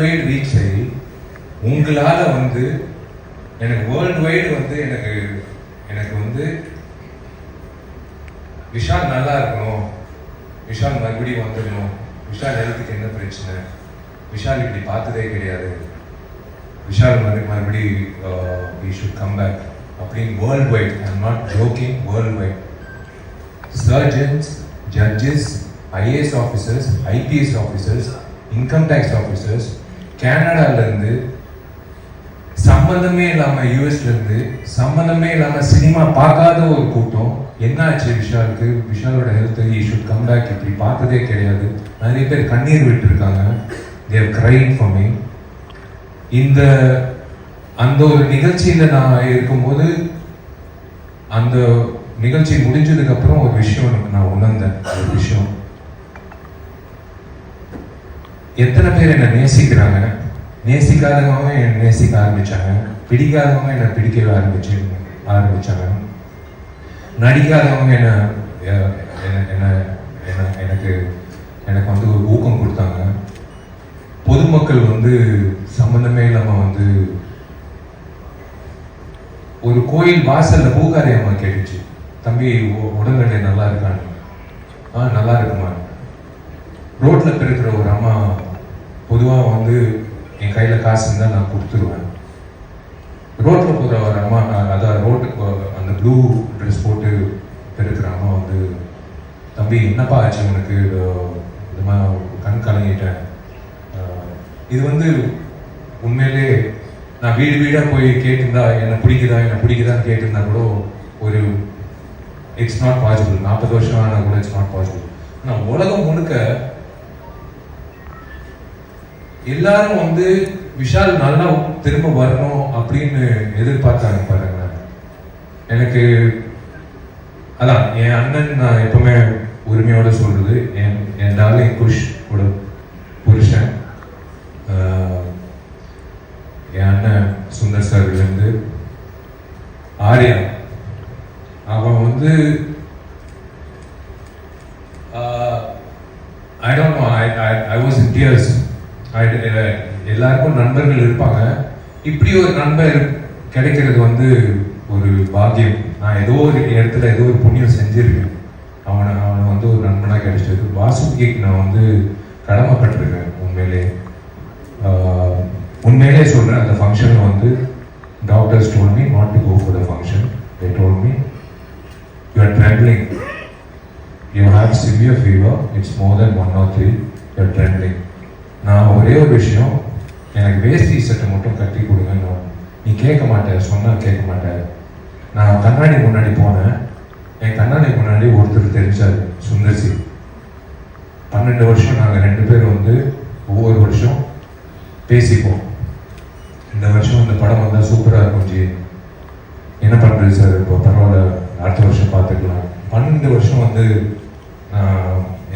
World reach ஆகி உங்களால் வந்து எனக்கு வேர்ல்டு வைடு வந்து எனக்கு எனக்கு வந்து விஷால் நல்லா இருக்கணும். விஷால் மறுபடியும் வந்துடணும். விஷால் ஹெல்த்துக்கு என்ன பிரச்சனை? விஷால் இப்படி பார்த்ததே கிடையாது. விஷால் மறு மறுபடி வி ஷுட் கம் பேக் அப்படின்னு world wide I not joking world wide surgeons judges IAS officers IPS officers income tax officers கனடால சம்மந்தமே சம்பந்தமே யூஎஸ்லேருந்து சம்மந்தமே இல்லாமல் சம்பந்தமே சினிமா பார்க்காத ஒரு கூட்டம். என்னாச்சு விஷாலுக்கு? விஷாலோட ஹெல்த் இஷ்யூ கம்பேக் இப்படி பார்த்ததே கிடையாது. நிறைய பேர் கண்ணீர் விட்டுருக்காங்க. தேர் கிரைங் ஃபார் மீ இந்த அந்த ஒரு நிகழ்ச்சியில் நான் இருக்கும்போது அந்த நிகழ்ச்சி முடிஞ்சதுக்கப்புறம் ஒரு விஷயம் எனக்கு நான் உணர்ந்தேன். ஒரு விஷயம். எத்தனை பேர் என்னை நேசிக்கிறாங்க? நேசிக்காதவங்க என்னை நேசிக்க ஆரம்பிச்சாங்க. பிடிக்காதவங்க என்னை பிடிக்கவே ஆரம்பிச்சு ஆரம்பிச்சாங்க. நடிக்காதவங்க என்ன என்ன- என்ன எனக்கு எனக்கு வந்து ஒரு ஊக்கம் கொடுத்தாங்க. பொதுமக்கள் வந்து சம்மந்தமே இல்லாமல் வந்து ஒரு கோயில் வாசலில் பூகாரி அம்மா கேட்டுச்சு. தம்பி உடல்நிலை நல்லா இருக்கான்னு ஆ நல்லா இருக்குமா. ரோட்டில் பிறக்கிற ஒரு அம்மா பொதுவாக வந்து கையில் காசு இருந்தால் நான் கொடுத்துருவேன். ரோட்டில் போகிற ஒரு அம்மா அதான் ரோட்டுக்கு அந்த ப்ளூ ட்ரெஸ் போட்டு பெருக்கிற அம்மா வந்து தம்பி என்னப்பா ஆச்சு உனக்கு? அஹ், இந்த மாதிரி கண் கலங்கிட்டேன். இது வந்து உண்மையிலே நான் வீடு வீடாக போய் கேட்டிருந்தா என்னை பிடிக்குதா? என்னை பிடிக்குதான்னு கேட்டிருந்தா கூட ஒரு இட்ஸ் நாட் பாசிபிள் நாற்பது வருஷம் ஆனால் கூட இட்ஸ் நாட் பாசிபிள் ஆனால் உலகம் முழுக்க எல்லாரும் வந்து விஷால் நல்லா திரும்ப வரணும் அப்படின்னு எதிர்பார்த்தாங்க பாருங்க. எனக்கு அதான் என் அண்ணன் நான் எப்பவுமே உரிமையோட சொல்றது என் என் டார்லிங் குஷ் கூட புருஷன். என் அண்ணன் சுந்தர் சார்லேருந்து ஆர்யா. அவன் வந்து I don't know I I I was in tears எல்லாருக்கும் நண்பர்கள் இருப்பாங்க. இப்படி ஒரு நண்பர் கிடைக்கிறது வந்து ஒரு பாக்கியம். நான் ஏதோ ஒரு இடத்துல ஏதோ ஒரு புண்ணியம் செஞ்சிருக்கேன். அவனை அவனை வந்து ஒரு நண்பனாக கிடைச்சது வாசுகிக்கு நான் வந்து கடமைப்பட்டிருக்கேன் உண்மையிலே. உண்மையிலே சொல்கிறேன் அந்த ஃபங்க்ஷனில் வந்து doctors told me not to go for the function they told me you are trembling. You have severe fever it's more than one or three you are trembling. நான் ஒரே ஒரு விஷயம் எனக்கு வேஷ்டி சட்டை மட்டும் கட்டி கொடுங்கன்னு. நீ கேட்க மாட்டேன் சொன்னால் கேட்க மாட்டேன் நான் கண்ணாடி முன்னாடி போனேன். என் கண்ணாடி முன்னாடி ஒருத்தர் தெரிஞ்சார் சுந்தர்சி. பன்னெண்டு வருஷம் நாங்கள் ரெண்டு பேரும் வந்து ஒவ்வொரு வருஷம் பேசிப்போம். இந்த வருஷம் இந்த படம் வந்தால் சூப்பராக இருக்கும் ஜி. என்ன பண்ணுறது சார்? இப்போ பரவாயில்ல அடுத்த வருஷம் பார்த்துக்கலாம். பன்னெண்டு வருஷம் வந்து நான்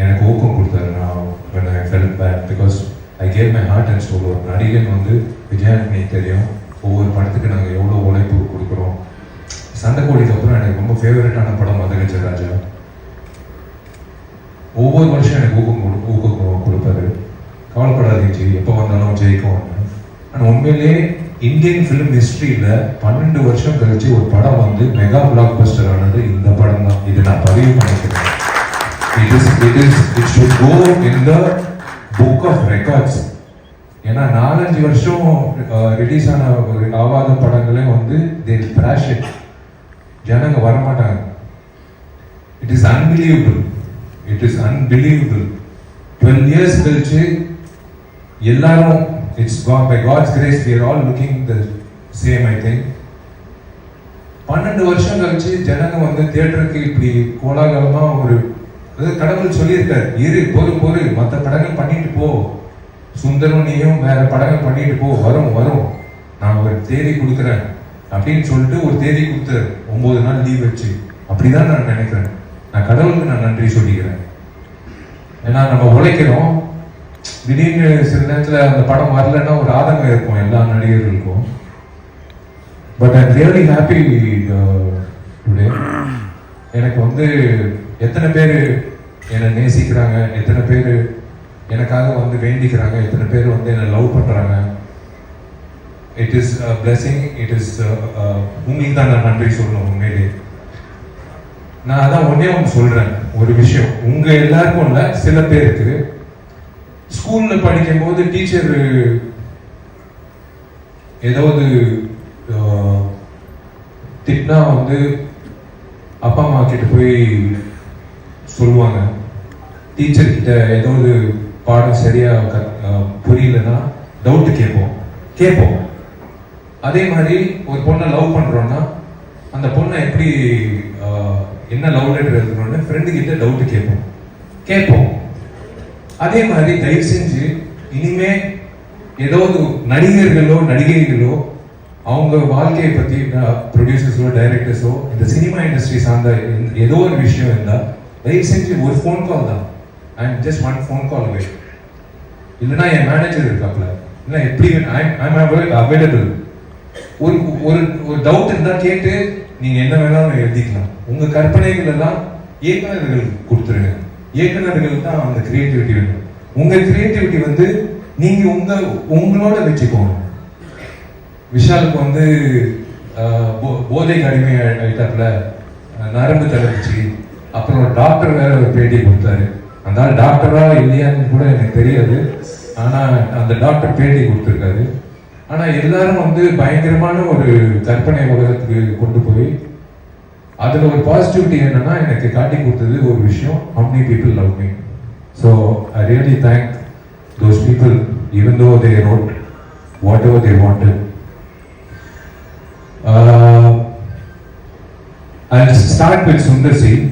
எனக்கு ஊக்கம் கொடுத்தாரு. I my heart and stole ஒரு நடிகன் வந்து விஜயாண்டனி தெரியும். ஒவ்வொரு படத்துக்கு நாங்கள் எவ்வளோ உழைப்பு கொடுக்குறோம். சண்டைக்கோடிக்கு அப்புறம் எனக்கு ரொம்ப ஃபேவரட்டான படம் மதகஜ ராஜா. ஒவ்வொரு வருஷம் எனக்கு ஊக்கம் கொடு ஊக்கம் கொடுப்பாரு. கவலைப்படாதீங்க ஜி எப்போ வந்தாலும் ஜெயிக்கும் ஆனால் உண்மையிலே இந்தியன் ஃபிலிம் ஹிஸ்ட்ரியில் பன்னெண்டு வருஷம் கழிச்சு ஒரு படம் வந்து மெகா பிளாக் பஸ்டர் ஆனது இந்த படம் தான் இது நான் பதிவு பண்ணிக்கிறேன். It is it is it should go in the book of records ஏன்னா நாலஞ்சு வருஷம் ரிலீஸ் ஆன ஒரு ஆவாத படங்களே வந்து தே ட்ராஷ் இட் ஜனங்க வரமாட்டாங்க. It is unbelievable it is unbelievable twelve years கழிச்சு எல்லாரும் it's by God's grace we all looking the same I think பன்னெண்டு வருஷம் கழிச்சு ஜனங்க வந்து தியேட்டருக்கு இப்படி கோலாகலமாக ஒரு அது கடவுள் சொல்லியிருக்காரு. இரு போது போது மற்ற படங்கள் பண்ணிட்டு போ. சுந்தரம் நீயும் வேற படங்கள் பண்ணிட்டு போ. வரும் வரும். நான் ஒரு தேதி கொடுக்குறேன். அப்படின்னு சொல்லிட்டு ஒரு தேதி கொடுத்தாரு ஒன்பது நாள் லீவ் வச்சு. அப்படிதான் நான் நினைக்கிறேன். நான் கடவுளுக்கு நான் நன்றி சொல்லிக்கிறேன். ஏன்னா நம்ம உழைக்கிறோம். திடீர்னு சில நேரத்தில் அந்த படம் வரலன்னா ஒரு ஆதங்கம் இருக்கும் எல்லா நடிகர்களுக்கும். But I'm really happy today எனக்கு வந்து எத்தனை பேர் என்னை நேசிக்கிறாங்க? எத்தனை பேர் எனக்காக வந்து வேண்டிக்கிறாங்க? எத்தனை பேர் வந்து என்னை லவ் பண்ணுறாங்க it is blessing it is உங்களுக்கு தான் நான் நன்றி சொல்லணும் உண்மையிலே. நான் அதான் ஒன்றே ஒன்று சொல்கிறேன் ஒரு விஷயம். உங்கள் எல்லாருக்கும் இல்லை சில பேருக்கு. ஸ்கூலில் படிக்கும்போது டீச்சர் ஏதாவது uh, திட்டினா வந்து அப்பா அம்மா கிட்ட போய் சொல்லுவாங்க. டீச்சர் கிட்ட ஏதாவது பாடம் சரியா க- புரியலன்னா டவுட்டு கேட்போம். கேட்போம். அதே மாதிரி ஒரு பொண்ணை லவ் பண்ணுறோன்னா அந்த பொண்ணை எப்படி என்ன லவ் லெட்டர் எழுதணும்னு ஃப்ரெண்டு கிட்ட டவுட்டு கேட்போம். கேட்போம். அதே மாதிரி தயவு செஞ்சு இனிமே ஏதாவது நடிகர்களோ நடிகைகளோ அவங்க வாழ்க்கையை பற்றி ப்ரொடியூசர்ஸோ டைரக்டர்ஸோ இந்த சினிமா இண்டஸ்ட்ரி சார்ந்த எந்த- ஏதோ ஒரு விஷயம் இருந்தால் ரீசெண்ட்லி செஞ்சு ஒரு ஃபோன் கால் தான். I am just one phone call away இல்லைன்னா என் மேனேஜர் இருக்காப்ல இல்லை எப்படி ஐம் அவைலபிள் ஒரு ஒரு ஒரு டவுட் இருந்தால் கேட்டு நீங்கள் என்ன வேணாலும் எழுதிக்கலாம். உங்கள் கற்பனைகள் எல்லாம் இயக்குநர்கள் கொடுத்துருங்க. இயக்குநர்கள் தான் அந்த கிரியேட்டிவிட்டி வேணும். உங்கள் கிரியேட்டிவிட்டி வந்து நீங்கள் உங்கள் உங்களோட வச்சுக்கோங்க. விஷாலுக்கு வந்து போ- போதைக்கு அடிமை ஆயி- நரம்பு தளர்ச்சி அப்புறம் டாக்டர் வேற ஒரு பேட்டி கொடுத்தாரு. அந்த ஆள் டாக்டரா இல்லையான்னு கூட எனக்கு தெரியாது. ஆனா அந்த டாக்டர் பேட்டி கொடுத்துருக்காரு. ஆனா எல்லாரும் வந்து பயங்கரமான ஒரு கற்பனை உலகத்துக்கு கொண்டு போய் அதுல ஒரு பாசிட்டிவிட்டி என்னன்னா எனக்கு காட்டி கொடுத்தது ஒரு விஷயம். How many people love me so I really thank those people even though they wrote whatever they want uh, start with Sundar Singh